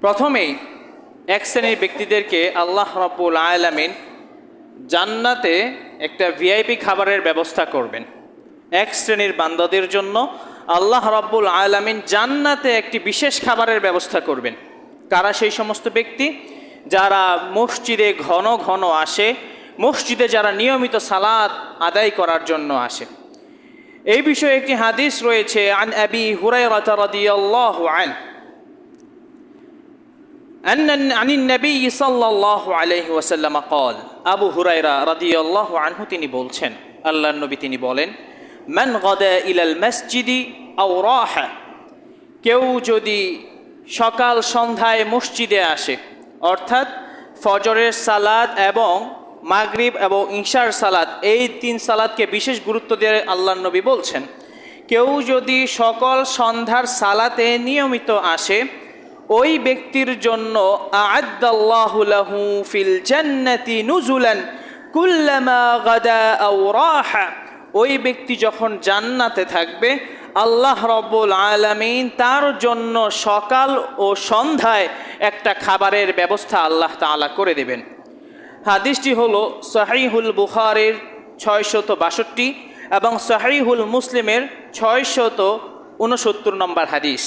প্রথমেই এক শ্রেণির ব্যক্তিদেরকে আল্লাহ রব্বুল আলামিন জান্নাতে একটা ভিআইপি খাবারের ব্যবস্থা করবেন। এক শ্রেণির বান্দাদের জন্য আল্লাহ রব্বুল আলামিন জান্নাতে একটি বিশেষ খাবারের ব্যবস্থা করবেন। কারা সেই সমস্ত ব্যক্তি? যারা মসজিদে ঘন ঘন আসে, মসজিদে যারা নিয়মিত সালাদ আদায় করার জন্য আসে। এই বিষয়ে একটি হাদিস রয়েছে, আন আবি হুরাইরাহ রাদিয়াল্লাহু আনহু কল আবু হুরাইরা রাদি আল্লাহ আনহু তিনি বলছেন আল্লাহ নবী তিনি বলেন, মান গদা ইলাল মসজিদি আও রাহা। কেউ যদি সকাল সন্ধ্যায় মসজিদে আসে, অর্থাৎ ফজরের সালাদ এবং মাগরিব এবং ইশার সালাদ এই তিন সালাদকে বিশেষ গুরুত্ব দিয়ে আল্লাহ নবী বলছেন, কেউ যদি সকল সন্ধ্যার সালাতে নিয়মিত আসে ওই ব্যক্তির জন্য ফিল নুজুলান ওই ব্যক্তি যখন জান্নাতে থাকবে, আল্লাহ রব্বুল আলামিন তার জন্য সকাল ও সন্ধ্যায় একটা খাবারের ব্যবস্থা আল্লাহ তাআলা করে দেবেন। হাদিসটি হল সাহিহুল বুখারের ছয়শত বাষট্টি এবং সাহিহুল মুসলিমের ছয়শত উনসত্তর নম্বর হাদিস।